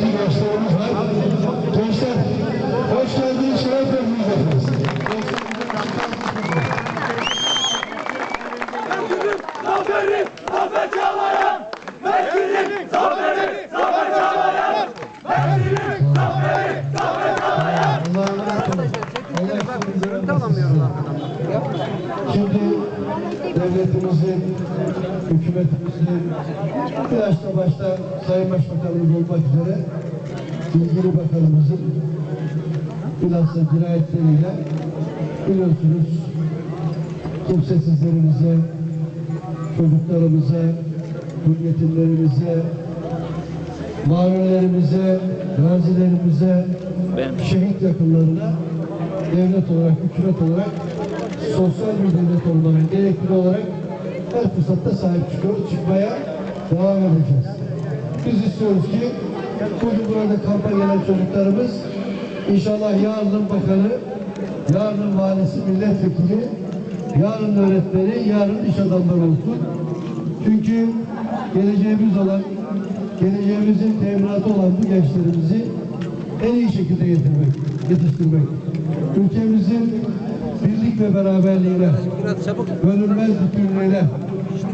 değerli gençlerimiz var. Gençler, hoş geldiniz, şeref verdiniz efendim. Zaferi Zafer Çağlayan Vekilin Zaferi Zafer Çağlayan Vekilin Zaferi Zafer Çağlayan Şimdi devletimizin, hükümetimizin, biraz başta Sayın Başbakanımız olmak üzere ilgili bakanımızın bilhassa cinayetleriyle biliyorsunuz kimsesizlerimize, çocuklarımıza, yetimlerimize, mavilerimize, gazilerimize, şehit yakınlarına devlet olarak, hükümet olarak sosyal bir devlet olmanın gerekli olarak her fırsatta sahip çıkıyoruz, çıkmaya devam edeceğiz. Biz istiyoruz ki bugün burada kampa gelen çocuklarımız inşallah yarının bakanı, yarının valisi, milletvekili, yarın öğretmeni, yarın iş adamları olsun. Çünkü geleceğimiz olan, geleceğimizin teminatı olan bu gençlerimizi en iyi şekilde getirmek, yetiştirmek. Ülkemizin birlik ve beraberliğine, bölünmez bütünlüğüne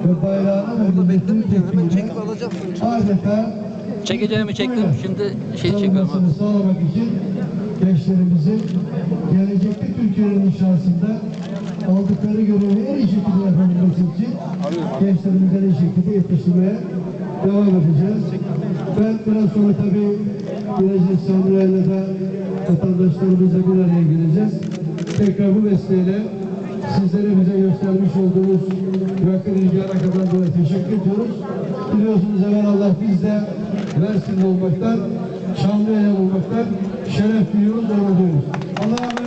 ve bayrağına ve milletin tekniğine adeta Çekeceğimi çektim. Şimdi şey çekiyorum. savunmasını sağlamak için gençlerimizin gelecekte Türkiye'nin inşasında aldıkları görevi en iyi şekilde yapabilmesi için gençlerimizi en iyi şekilde yetiştirmeye devam edeceğiz. Ben biraz sonra tabii Gelecek Sanrı'yla da vatandaşlarımızla bir araya geleceğiz. Tekrar bu vesileyle sizlere bize göstermiş olduğunuz yakın ilgi alakadan dolayı teşekkür ediyoruz. Biliyorsunuz evvel Allah biz de Mersin'de olmaktan, Çamlıhemşire olmaktan şeref duyuyoruz, onur duyuyoruz. Allah'a.